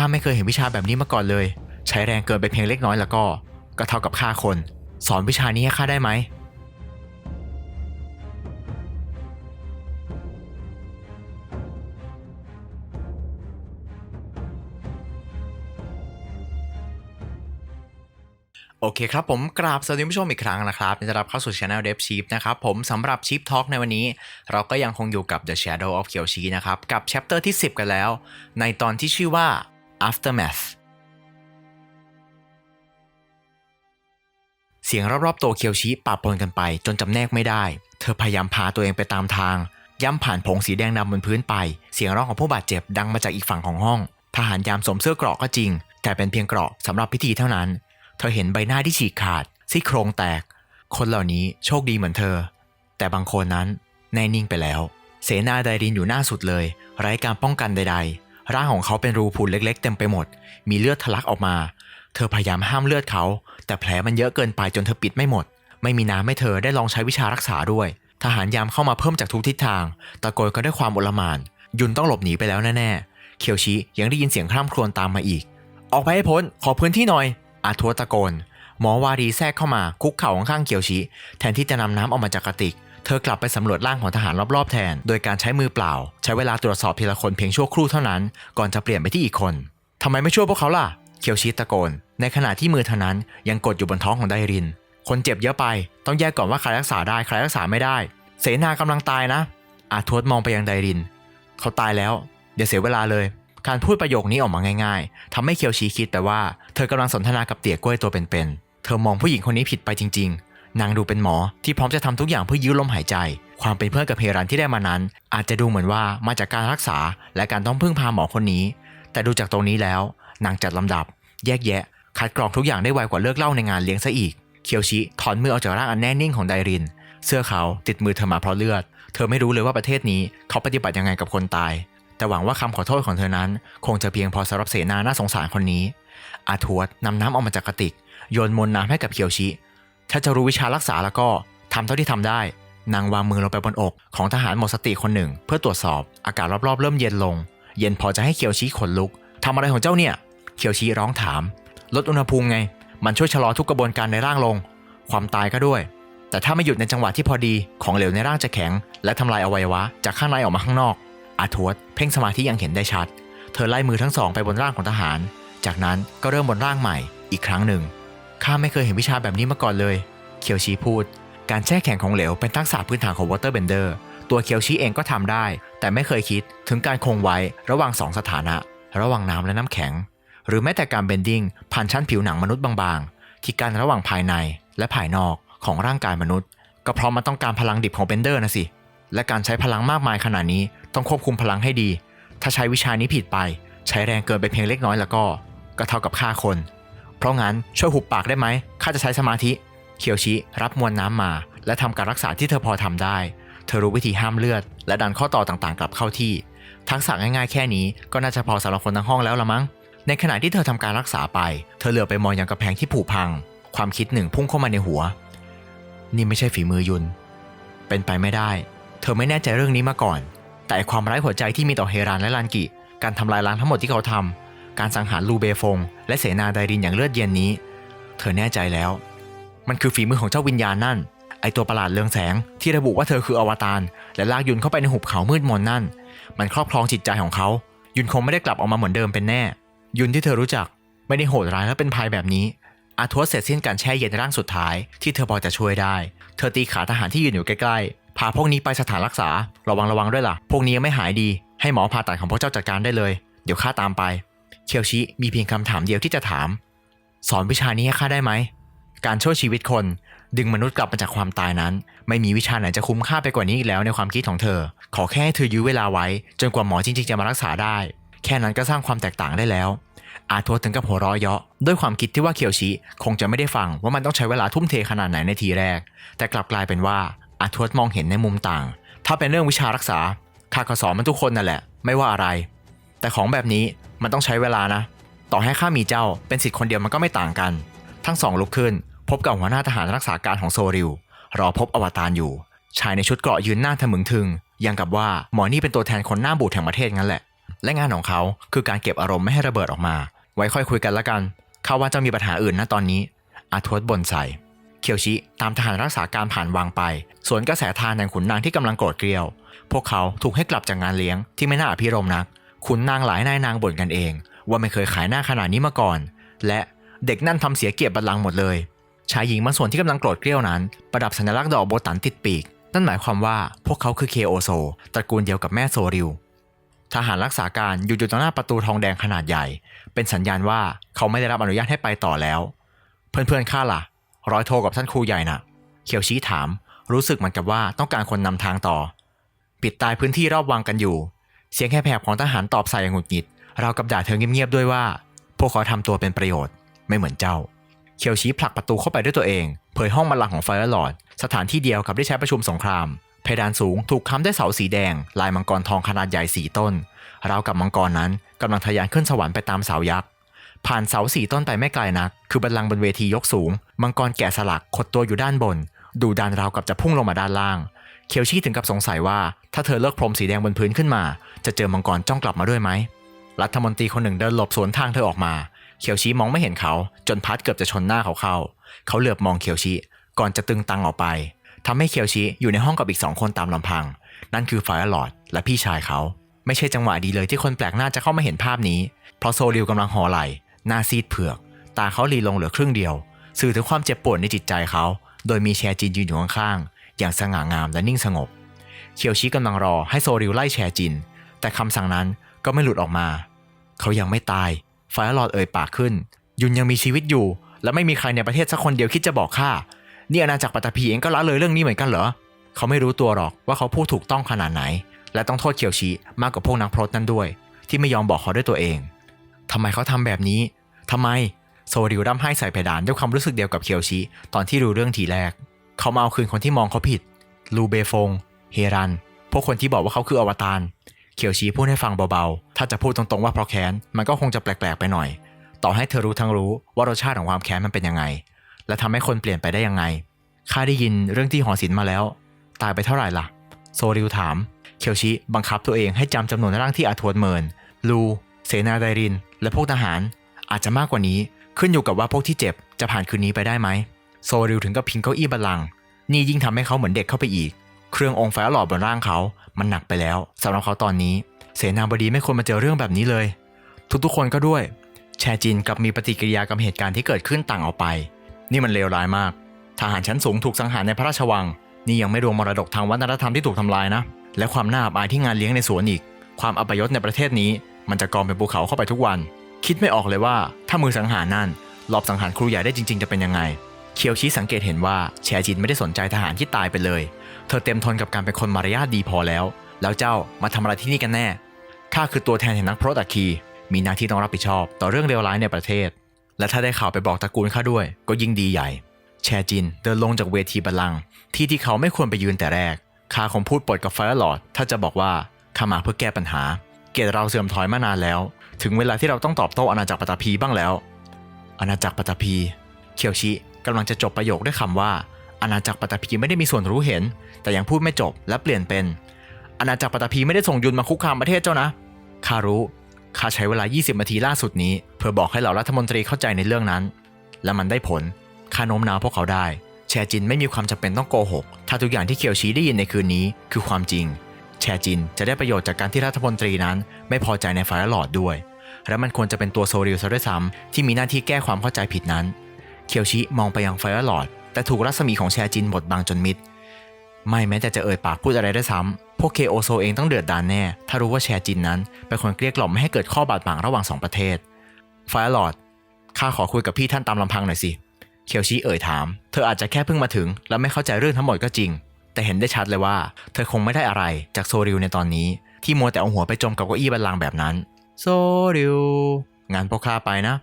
ข้าไม่เคยเห็นวิชาแบบนี้มาก่อนเลย ใช้แรงเกินไปเพียงเล็กน้อยแล้วก็ ก็เท่ากับฆ่าคน สอนวิชานี้ให้ข้าได้ไหม โอเคครับผมกราบสวัสดีผู้ชมอีกครั้งนะครับยินดีต้อนรับเข้าสู่ช anel Dev Sheep นะครับผมสำหรับ Sheep Talk ในวันนี้ เราก็ยังคงอยู่กับ The Shadow of Kyoshi นะครับ กับ chapter ที่ 10 กันแล้ว ในตอนที่ชื่อว่า Aftermath เสียงรอบๆตัวเคียวชิปะปนกันไป จนจำแนกไม่ได้ เธอพยายามพาตัวเองไปตามทาง ย่ำผ่านผงสีแดงดำบนพื้นไป เสียงร้องของผู้บาดเจ็บดังมาจากอีกฝั่งของห้อง ทหารยามสวมเสื้อเกราะก็จริง แต่เป็นเพียงเกราะสำหรับพิธีเท่านั้น เธอเห็นใบหน้าที่ฉีกขาดซี่โครงแตก คนเหล่านี้โชคดีเหมือนเธอ แต่บางคนนั้นแน่นิ่งไปแล้ว เสนาไดรินอยู่หน้าสุดเลย ไร้การป้องกันใด ๆ ร่างของเขาเป็นรูพุนเล็ก ๆ เต็มไปหมด มีเลือดทะลักออกมา เธอพยายามห้ามเลือดเขา แต่แผลมันเยอะเกินไปจนเธอปิดไม่หมด ไม่มีน้ำให้เธอได้ลองใช้วิชารักษาด้วย ทหารยามเข้ามาเพิ่มจากทุกทิศทาง ตะโกนก็ด้วยความโอลมาน ยุนต้องหลบหนีไปแล้วแน่ๆ เคียวชิยังได้ยินเสียงคร่ำครวญตามมาอีก ออกไปให้พ้น ขอพื้นที่หน่อย อาทัวตะโกน หมอวารีแทรกเข้ามาคุกเข่าข้างๆเคียวชิ แทนที่จะนำน้ำออกมาจากกระติก เธอกลับไปสำรวจร่างของทหารรอบๆแทน โดยการใช้มือเปล่า ใช้เวลาตรวจสอบทีละคนเพียงชั่วครู่เท่านั้น ก่อนจะเปลี่ยนไปที่อีกคนทำไมไม่ช่วยพวกเขาล่ะ เคียวชิตะโกน ในขณะที่มือเธอนั้นยังกดอยู่บนท้องของไดริน คนเจ็บเยอะไป ต้องแยกก่อนว่าใครรักษาได้ใครรักษาไม่ได้ เสนากำลังตายนะ อาทวดมองไปยังไดริน เขาตายแล้วอย่าเสียเวลาเลย การพูดประโยคนี้ออกมาง่ายๆทำให้เคียวชีคิดแต่ว่าเธอกำลังสนทนากับเตี่ยกล้วยตัวเป็นๆเธอมองผู้หญิงคนนี้ผิดไปจริงๆ นางดูเป็นหมอที่พร้อมจะทำทุกอย่างเพื่อยื้อลมหายใจ ความเป็นเพื่อนกับเฮรันที่ได้มานั้น อาจจะดูเหมือนว่ามาจากการรักษาและการต้องพึ่งพาหมอคนนี้ แต่ดูจากตรงนี้แล้ว นางจัดลำดับ แยกแยะ คัดกรองทุกอย่างได้ไวกว่าเลิกเล่าในงานเลี้ยงซะอีก เคียวชิถอนมือออกจากร่างอันแน่นิ่งของไดริน เสื้อเขาติดมือเธอมาเพราะเลือด เธอไม่รู้เลยว่าประเทศนี้เขาปฏิบัติยังไงกับคนตาย แต่หวังว่าคำขอโทษของเธอนั้น คงจะเพียงพอสำหรับเสนาหน่าสงสารคนนี้ อาทวดนำน้ำออกมาจากกระติกโยนมนน้ำให้กับเคียวชิ ถ้าจะรู้วิชารักษาแล้วก็ทำเท่าที่ทำได้ นางวางมือลงไปบนอก ของทหารหมดสติคนหนึ่ง เพื่อตรวจสอบอากาศรอบๆ เริ่มเย็นลง เย็นพอจะให้เคียวชิขนลุกทำอะไรของเจ้าเนี่ย เคียวชิร้องถาม ลดอุณหภูมิไง มันช่วยชะลอทุกกระบวนการในร่างลง ความตายก็ด้วย แต่ถ้าไม่หยุดในจังหวะที่พอดีของเหลวในร่างจะแข็ง และทำลายอวัยวะจากข้างในออกมาข้างนอก อาทวดเพ่งสมาธิอย่างเห็นได้ชัด เธอไล่มือทั้งสองไปบนร่างของทหาร จากนั้นก็เริ่มบนร่างใหม่อีกครั้งหนึ่ง ข้าไม่เคยเห็นวิชาแบบนี้มาก่อนเลย เคียวชีพูด การแช่แข็งของเหลวเป็นทักษะพื้นฐานของวอเตอร์เบนเดอร์ตัวเคียวชีเองก็ทำได้ แต่ไม่เคยคิดถึงการคงไว้ระหว่างสองสถานะ ระหว่างน้ำและน้ำแข็ง หรือแม้แต่การเบนดิ้งผ่านชั้นผิวหนังมนุษย์บางๆ ที่การระหว่างภายในและภายนอกของร่างกายมนุษย์ ก็เพราะมันต้องการพลังดิบของเบนเดอร์นะสิ และการใช้พลังมากมายขนาดนี้ต้องควบคุมพลังให้ดี ถ้าใช้วิชานี้ผิดไป ใช้แรงเกินไปเพียงเล็กน้อยแล้วก็ ก็เท่ากับฆ่าคน เพราะงั้นช่วยหุบปากได้ไหมข้าจะใช้สมาธิ เคียวชิรับมวลน้ำมา และทำการรักษาที่เธอพอทำได้ เธอรู้วิธีห้ามเลือด และดันข้อต่อต่างๆ กลับเข้าที่ ทักษะง่ายๆแค่นี้ก็น่าจะพอสำหรับคนทั้งห้องแล้วละมั้ง ในขณะที่เธอทำการรักษาไป เธอเหลือไปมองยังกระแพงที่ผุพัง ความคิดหนึ่งพุ่งเข้ามาในหัว นี่ไม่ใช่ฝีมือยุน เป็นไปไม่ได้ เธอไม่แน่ใจเรื่องนี้มาก่อน แต่ความไร้หัวใจที่มีต่อเฮรานและลานกิ การทำลายล้างทั้งหมดที่เขาทำ การสังหารลูเบฟง และเสนาไดรินอย่างเลือดเย็นนี้ เธอแน่ใจแล้ว มันคือฝีมือของเจ้าวิญญาณนั่น ไอตัวประหลาดเรืองแสงที่ระบุว่าเธอคืออวตารและลากยุนเข้าไปในหุบเขามืดมนนั่น มันครอบครองจิตใจของเขา ยุนคงไม่ได้กลับออกมาเหมือนเดิมเป็นแน่ ยุนที่เธอรู้จักไม่ได้โหดร้ายและเป็นภัยแบบนี้ อาทวดเสร็จสิ้นการแช่เย็นร่างสุดท้ายที่เธอพอจะช่วยได้ เธอตีขาทหารที่ยืนอยู่ใกล้ๆ พาพวกนี้ไปสถานรักษา ระวังระวังด้วยล่ะ พวกนี้ยังไม่หายดี ให้หมอผ่าตัดของพวกเจ้าจัดการได้เลย เดี๋ยวข้าตามไป เคียวชิมีเพียงคำถามเดียวที่จะถาม สอนวิชานี้ให้ข้าได้ไหม การช่วยชีวิตคน ดึงมนุษย์กลับมาจากความตายนั้น ไม่มีวิชาไหนจะคุ้มค่าไปกว่านี้อีกแล้วในความคิดของเธอ ขอแค่ให้เธอยื้อเวลาไว้ จนกว่าหมอจริงๆจะมารักษาได้ แค่นั้นก็สร้างความแตกต่างได้แล้ว อาทัวถึงกับหัวเราะเยาะด้วยความคิดที่ว่าเคียวชิคงจะไม่ได้ฟังว่ามันต้องใช้เวลาทุ่มเทขนาดไหนในทีแรก แต่กลับกลายเป็นว่าอาทวดมองเห็นในมุมต่าง ถ้าเป็นเรื่องวิชารักษาข้าก็สอนมันทุกคนนั่นแหละ ไม่ว่าอะไร แต่ของแบบนี้มันต้องใช้เวลานะ ต่อให้ข้ามีเจ้าเป็นสิทธิ์คนเดียวมันก็ไม่ต่างกัน ทั้งสองลุกขึ้น พบกับหัวหน้าทหารรักษาการของโซริว รอพบอวตารอยู่ ชายในชุดเกราะยืนหน้าทะมึงทึง ยังกับว่าหมอนี่เป็นตัวแทนคนหน้าบูดแห่งประเทศงั้นแหละ และงานของเขาคือการเก็บอารมณ์ไม่ให้ระเบิดออกมา ไว้ค่อยคุยกันละกันเขาว่าจะมีปัญหาอื่นนะตอนนี้อาทวดบ่นใส่เคียวชิตามทหารรักษาการผ่านวังไป สวนกระแสทานแห่งขุนนางที่กำลังโกรธเกรียว พวกเขาถูกให้กลับจากงานเลี้ยงที่ไม่น่าอภิรมนัก ขุนนางหลายนายนางบ่นกันเอง ว่าไม่เคยขายหน้าขนาดนี้มาก่อน และเด็กนั่นทำเสียเกียรติบัลลังก์หมดเลย ชายหญิงบางส่วนที่กำลังโกรธเกรี้ยวนั้น ประดับสัญลักษณ์ดอกโบตันติดปีก นั่นหมายความว่าพวกเขาคือเคโอโซตระกูลเดียวกับแม่โซริวทหารรักษาการอยู่อยู่ตรงหน้าประตูทองแดงขนาดใหญ่ เป็นสัญญาณว่าเขาไม่ได้รับอนุญาตให้ไปต่อแล้ว เพื่อนๆข้าล่ะ ร้อยโทกับท่านครูใหญ่น่ะเขียวชี้ถาม รู้สึกเหมือนกับว่าต้องการคนนำทางต่อ ปิดตายพื้นที่รอบวังกันอยู่ เสียงแหบๆของทหารตอบใส่อย่างหงุดหงิดเรากับด่าเธอเงียบๆด้วยว่า พวกเขาทำตัวเป็นประโยชน์ไม่เหมือนเจ้า เคียวชี้ผลักประตูเข้าไปด้วยตัวเอง เผยห้องบัลลังก์ของไฟร์ลอร์ดสถานที่เดียวกับที่ใช้ประชุมสงคราม เพดานสูงถูกค้ำด้วยเสาสีแดง ลายมังกรทองขนาดใหญ่สีต้น เรากับมังกรนั้นกำลังทะยานขึ้นสวรรค์ไปตามเสายักษ์ผ่านเสาสี่ต้นไปไม่ไกลนัก คือบัลลังก์บนเวทียกสูง มังกรแกะสลักขดตัวอยู่ด้านบน ดูดานราวกับจะพุ่งลงมาด้านล่าง เคียวชี่ถึงกับสงสัยว่า ถ้าเธอเลิกพรมสีแดงบนพื้นขึ้นมา จะเจอมังกรจ้องกลับมาด้วยไหมรัฐมนตรีคนหนึ่งเดินหลบสวนทางเธอออกมา เคียวชีมองไม่เห็นเขา จนพัดเกือบจะชนหน้าเขาเข้า เขาเหลือบมองเคียวชิก่อนจะตึงตังออกไปทำให้เคียวชิอยู่ในห้องกับอีกสองคนตามลำพัง นั่นคือไฟร์ลอดและพี่ชายเขา ไม่ใช่จังหวะดีเลยที่คนแปลกหน้าจะเข้ามาเห็นภาพนี้ เพราะโซริวกำลังห่อไหลหน้าซีดเผือก ตาเขาลีลงเหลือครึ่งเดียว สื่อถึงความเจ็บปวดในจิตใจเขา โดยมีแชร์จินยืนอยู่ข้างๆ อย่างสง่างามและนิ่งสงบ เคียวชิกำลังรอให้โซริวไล่แชร์จิน แต่คำสั่งนั้นก็ไม่หลุดออกมา เขายังไม่ตายไฟร์ลอร์ดเอ่ยปากขึ้น ยุนยังมีชีวิตอยู่ และไม่มีใครในประเทศสักคนเดียวคิดจะบอกข้านี่อาณาจักรปัตตภีเองก็ละเลยเรื่องนี้เหมือนกันเหรอเขาไม่รู้ตัวหรอกว่าเขาพูดถูกต้องขนาดไหน และต้องโทษเคียวชิมากกว่าพวกนักพรตนั้นด้วย ที่ไม่ยอมบอกเขาด้วยตัวเองทำไมเขาทำแบบนี้ทำไมโซริวร่ำไห้ใส่เพดานด้วยความรู้สึกเดียวกับเคียวชิตอนที่รู้เรื่องทีแรก เขามาเอาคืนคนที่มองเขาผิด ลูเบฟง เฮรัน พวกคนที่บอกว่าเขาคืออวตารเคียวชีพูดให้ฟังเบาๆ ถ้าจะพูดตรงๆว่าเพราะแค้น มันก็คงจะแปลกๆไปหน่อย ต่อให้เธอรู้ทั้งรู้ว่ารสชาติของความแค้นมันเป็นยังไง และทำให้คนเปลี่ยนไปได้ยังไง ข้าได้ยินเรื่องที่หอศิลป์มาแล้ว ตายไปเท่าไหร่ล่ะ โซริวถามเคียวชิบังคับตัวเองให้จำจำนวนร่างที่อาทวนเมิน ลู เสนาไดริน และพวกทหาร อาจจะมากกว่านี้ ขึ้นอยู่กับว่าพวกที่เจ็บจะผ่านคืนนี้ไปได้ไหม โซริวถึงกับพิงเก้าอี้บัลลังก์นี่ยิ่งทำให้เขาเหมือนเด็กเข้าไปอีก เครื่ององค์ไฟหลอดบนร่างเขา มันหนักไปแล้วสำหรับเขาตอนนี้ เสนาบดีไม่ควรมาเจอเรื่องแบบนี้เลย ทุกๆคนก็ด้วย แชจินกับมีปฏิกิริยากับเหตุการณ์ที่เกิดขึ้นต่างออกไป นี่มันเลวร้ายมาก ทหารชั้นสูงถูกสังหารในพระราชวัง นี่ยังไม่รวมมรดกทางวัฒนธรรมที่ถูกทำลายนะ และความน่าอับอายที่งานเลี้ยงในสวนอีก ความอัปยศในประเทศนี้ มันจะกองเป็นภูเขาเข้าไปทุกวัน คิดไม่ออกเลยว่า ถ้ามือสังหารนั่นลอบสังหารครูใหญ่ได้จริง ๆ จะเป็นยังไง เคียวชี้สังเกตเห็นว่าแชจินไม่ได้สนใจทหารที่ตายไปเลย เธอเต็มทนกับการเป็นคนมารยาทดีพอแล้ว แล้วเจ้ามาทำอะไรที่นี่กันแน่ ข้าคือตัวแทนแห่งนักพรตอัคี มีหน้าที่ต้องรับผิดชอบต่อเรื่องเลวร้ายในประเทศ และถ้าได้ข่าวไปบอกตระกูลข้าด้วย ก็ยิ่งดีใหญ่ แชจินเดินลงจากเวทีบัลลังก์ที่ที่เขาไม่ควรไปยืนแต่แรก ข้าคงพูดปดกับไฟร์ลอดถ้าจะบอกว่าข้ามาเพื่อแก้ปัญหา เกียรติเราเสื่อมถอยมานานแล้ว ถึงเวลาที่เราต้องตอบโต้อาณาจักรปัตตภีบ้างแล้ว อาณาจักรปัตตภีเคียวชิ กำลังจะจบประโยคด้วยคำว่า อาณาจักรปัตตภีไม่ได้มีส่วนรู้เห็น แต่ยังพูดไม่จบและเปลี่ยนเป็น อาณาจักรปัตตภีไม่ได้ส่งยุนมาคุกคามประเทศเจ้านะข้ารู้ข้าใช้เวลา 20 นาทีล่าสุดนี้ เพื่อบอกให้เหล่ารัฐมนตรีเข้าใจในเรื่องนั้น และมันได้ผลข้าโน้มน้าวพวกเขาได้ แชจินไม่มีความจำเป็นต้องโกหก ถ้าทุกอย่างที่เคียวชีได้ยินในคืนนี้ คือความจริง แชจินจะได้ประโยชน์จากการที่รัฐมนตรีนั้น ไม่พอใจในไฟร์ลอดด้วย และมันควรจะเป็นตัวโซริวซะด้วยซ้ำที่มีหน้าที่แก้ความเข้าใจผิดนั้น เคียวชิมองไปยังไฟร์ลอร์ดแต่ถูกรัศมีของแชจินบดบังจนมิด ไม่แม้แต่จะเอ่ยปากพูดอะไรได้ซ้ำพวกเคโอโซเองต้องเดือดดานแน่ ถ้ารู้ว่าแชจินนั้นเป็นคนเกลี้ยกล่อมไม่ให้เกิดข้อบาดหมางระหว่างสองประเทศไฟร์ลอร์ดข้าขอคุยกับพี่ท่านตามลำพังหน่อยสิเคียวชิเอ่ยถาม เธออาจจะแค่เพิ่งมาถึง และไม่เข้าใจเรื่องทั้งหมดก็จริง แต่เห็นได้ชัดเลยว่า เธอคงไม่ได้อะไรจากโซริวในตอนนี้ ที่มัวแต่เอาหัวไปจมกับเก้าอี้บัลลังก์แบบนั้น โซริวงานพวกข้าไปนะ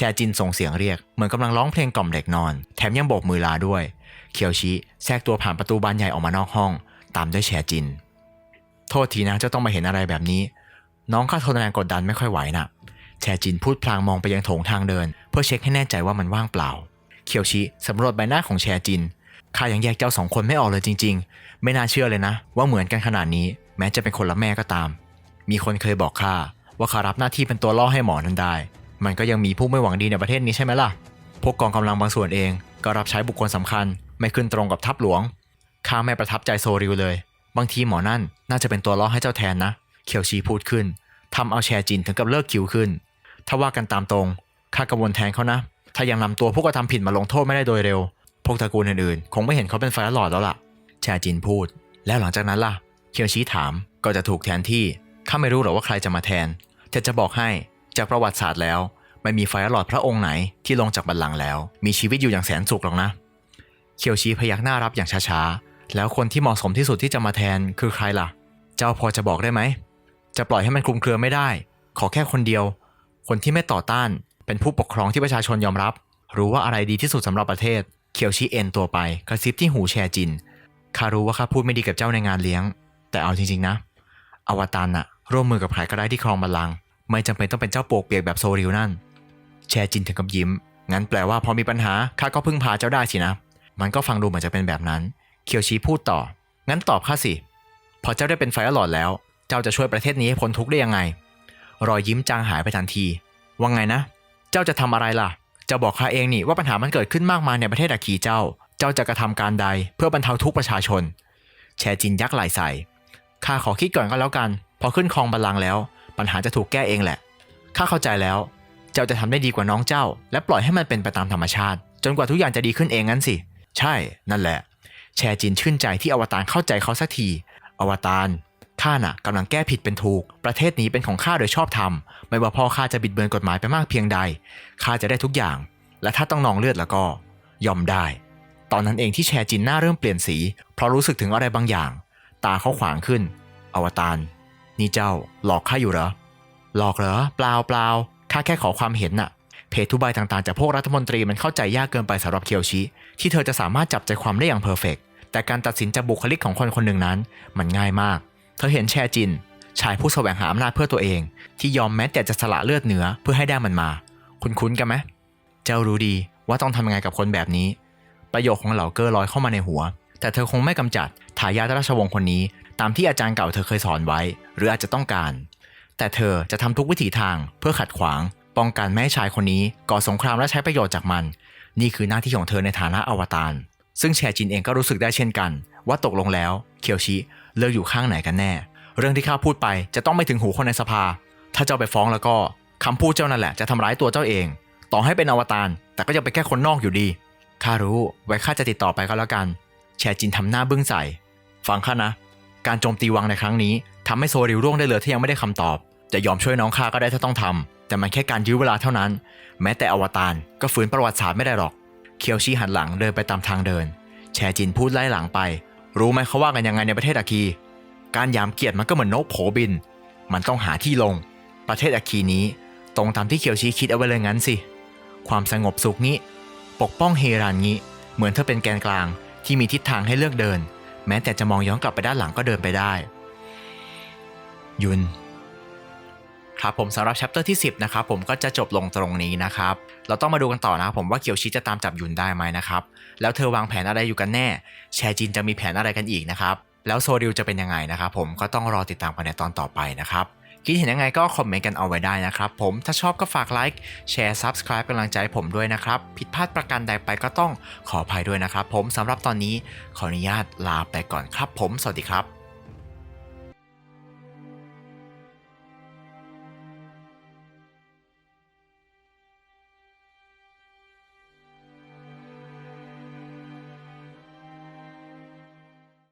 แชจินส่งเสียงเรียก เหมือนกำลังร้องเพลงกล่อมเด็กนอน แถมยังโบกมือลาด้วย เคียวชิแทรกตัวผ่านประตูบานใหญ่ออกมานอกห้อง ตามด้วยแชจิน โทษทีนะเจ้าต้องมาเห็นอะไรแบบนี้ น้องข้าทนแรงกดดันไม่ค่อยไหวนะแชจินพูดพลางมองไปยังโถงทางเดิน เพื่อเช็คให้แน่ใจว่ามันว่างเปล่า เคียวชิสำรวจใบหน้าของแชจินข้ายังแยกเจ้าสองคนไม่ออกเลยจริง ๆ ไม่น่าเชื่อเลยนะ ว่าเหมือนกันขนาดนี้ แม้จะเป็นคนละแม่ก็ตาม มีคนเคยบอกข้าว่าข้ารับหน้าที่เป็นตัวล่อให้หมอนั้นได้ มันก็ยังมีผู้ไม่หวังดีในประเทศนี้ใช่ไหมล่ะ พวกกองกำลังบางส่วนเองก็รับใช้บุคคลสำคัญ ไม่ขึ้นตรงกับทัพหลวง ข้าไม่ประทับใจโซริวเลย บางทีหมอนั่นน่าจะเป็นตัวล่อให้เจ้าแทนนะ เขียวชีพูดขึ้นทำเอาแชร์จินถึงกับเลิกคิวขึ้น ถ้าว่ากันตามตรง ข้ากังวลแทนเขานะ ถ้ายังนำตัวผู้กระทำผิดมาลงโทษไม่ได้โดยเร็ว พวกตระกูลอื่นๆ คงไม่เห็นเขาเป็นไฟร์ลอดแล้วล่ะ แชร์จินพูด แล้วหลังจากนั้นล่ะเคียวชีถาม ก็จะถูกแทนที่ ข้าไม่รู้หรอกว่าใครจะมาแทน แต่จะบอกให้ จากประวัติศาสตร์แล้ว ไม่มีไฟร์ลอดพระองค์ไหนที่ลงจากบัลลังก์แล้ว มีชีวิตอยู่อย่างแสนสุขหรอกนะ เคียวชีพยักหน้ารับอย่างช้าๆ แล้วคนที่เหมาะสมที่สุดที่จะมาแทนคือใครล่ะ เจ้าพอจะบอกได้ไหม จะปล่อยให้มันคลุมเครือไม่ได้ ขอแค่คนเดียว คนที่ไม่ต่อต้าน เป็นผู้ปกครองที่ประชาชนยอมรับ รู้ว่าอะไรดีที่สุดสำหรับประเทศ เคียวชีเอ็นตัวไปกระซิบที่หูแชร์จินข้ารู้ว่าข้าพูดไม่ดีกับเจ้าในงานเลี้ยง แต่เอาจริงๆนะ อวตารน่ะร่วมมือกับใครก็ได้ที่ครองบัลลังก์ ไม่จำเป็นต้องเป็นเจ้าโปกเปียกแบบโซริวนั่น แชจินถึงกับยิ้ม งั้นแปลว่าพอมีปัญหาข้าก็พึ่งพาเจ้าได้สินะ มันก็ฟังดูเหมือนจะเป็นแบบนั้น เคียวชีพูดต่อ งั้นตอบข้าสิ พอเจ้าได้เป็นไฟร์ลอดแล้ว เจ้าจะช่วยประเทศนี้ให้พ้นทุกข์ได้ยังไง รอยยิ้มจางหายไปทันที ว่าไงนะ เจ้าจะทำอะไรล่ะ จะบอกข้าเองนี่ว่าปัญหามันเกิดขึ้นมากมายในประเทศอาคีเจ้า เจ้าจะกระทำการใด เพื่อบรรเทาทุกข์ประชาชน แชจินยักไหลใส่ข้าขอคิดก่อนก็แล้วกัน พอขึ้นครองบัลลังก์แล้ว ปัญหาจะถูกแก้เองแหละ ข้าเข้าใจแล้ว เจ้าจะทำได้ดีกว่าน้องเจ้า และปล่อยให้มันเป็นไปตามธรรมชาติ จนกว่าทุกอย่างจะดีขึ้นเองงั้นสิ ใช่ นั่นแหละ แชร์จินชื่นใจที่อวตารเข้าใจเขาสักที อวตารข้าน่ะกำลังแก้ผิดเป็นถูก ประเทศนี้เป็นของข้าโดยชอบธรรม ไม่ว่าพ่อข้าจะบิดเบือนกฎหมายไปมากเพียงใด ข้าจะได้ทุกอย่าง และถ้าต้องนองเลือดแล้วก็ ยอมได้ ตอนนั้นเองที่แชร์จินหน้าเริ่มเปลี่ยนสี เพราะรู้สึกถึงอะไรบางอย่าง ตาเขาขวางขึ้น อวตาร นี่เจ้าหลอกข้าอยู่เหรอ หลอกเหรอ เปล่าเปล่าข้าแค่ขอความเห็นน่ะ เพจทุบายต่างๆจากพวกรัฐมนตรีมันเข้าใจยากเกินไปสำหรับเคียวชิที่เธอจะสามารถจับใจความได้อย่างเพอร์เฟกต์แต่การตัดสินจากบุคลิกของคนคนหนึ่งนั้น มันง่ายมาก เธอเห็นแชจิน ชายผู้แสวงหาอำนาจเพื่อตัวเอง ที่ยอมแม้แต่จะสละเลือดเนื้อเพื่อให้ได้มันมา คุณคุ้นๆกันไหมเจ้ารู้ดีว่าต้องทำยังไงกับคนแบบนี้ ประโยคของเหล่าเกอร์ลอยเข้ามาในหัว แต่เธอคงไม่กำจัดทายาทราชวงศ์คนนี้ ตามที่อาจารย์เก่าเธอเคยสอนไว้ หรืออาจจะต้องการ แต่เธอจะทำทุกวิถีทางเพื่อขัดขวาง ป้องกันไม่ชายคนนี้ก่อสงครามและใช้ประโยชน์จากมัน นี่คือหน้าที่ของเธอในฐานะอวตารซึ่งแชจินเองก็รู้สึกได้เช่นกัน ว่าตกลงแล้วเคียวชิเลือกอยู่ข้างไหนกันแน่ เรื่องที่ข้าพูดไปจะต้องไม่ถึงหูคนในสภา ถ้าเจ้าไปฟ้องแล้วก็คำพูดเจ้านั่นแหละจะทำร้ายตัวเจ้าเอง ต่อให้เป็นอวตารแต่ก็ยังเป็นแค่คนนอกอยู่ดีข้ารู้ไว้ข้าจะติดต่อไปก็แล้วกัน แชจินทำหน้าบึ้งใส่ฟังข้านะ การโจมตีวังในครั้งนี้ทำให้โซริวร่วงได้เลยถ้ายังไม่ได้คำตอบ จะยอมช่วยน้องข้าก็ได้ถ้าต้องทำแต่มันแค่การยื้อเวลาเท่านั้น แม้แต่อวตารก็ฝืนประวัติศาสตร์ไม่ได้หรอก เคียวชีหันหลังเดินไปตามทางเดิน แชจินพูดไล่หลังไป รู้ไหมเขาว่ากันยังไงในประเทศอาคี การยามเกียรติมันก็เหมือนนกโผบิน มันต้องหาที่ลง ประเทศอาคีนี้ ตรงตามที่เคียวชีคิดเอาไว้เลยงั้นสิ ความสงบสุขนี้ ปกป้องเฮรันงี้ เหมือนเธอเป็นแกนกลางที่มีทิศทางให้เลือกเดิน แม้แต่จะมองย้อนกลับไปด้านหลังก็เดินไปได้ ยุนครับผมสำหรับชัปเตอร์ที่ 10 นะครับผมก็จะจบลงตรงนี้นะครับ เราต้องมาดูกันต่อนะครับผมว่าเกียวชิจะตามจับยุนได้ไหมนะครับ แล้วเธอวางแผนอะไรอยู่กันแน่ แชจินจะมีแผนอะไรกันอีกนะครับ แล้วโซดิวจะเป็นยังไงนะครับผมก็ต้องรอติดตามกันในตอนต่อไปนะครับ คิดเห็นยังไงก็คอมเมนต์กันเอาไว้ได้นะครับผมถ้าชอบก็ฝากไลค์แชร์ Subscribe เป็นกำลังใจผมด้วยนะครับ ผิดพลาดประการใดไปก็ต้องขออภัยด้วยนะครับผมสำหรับตอนนี้ขออนุญาตลาไปก่อนครับ ผมสวัสดีครับ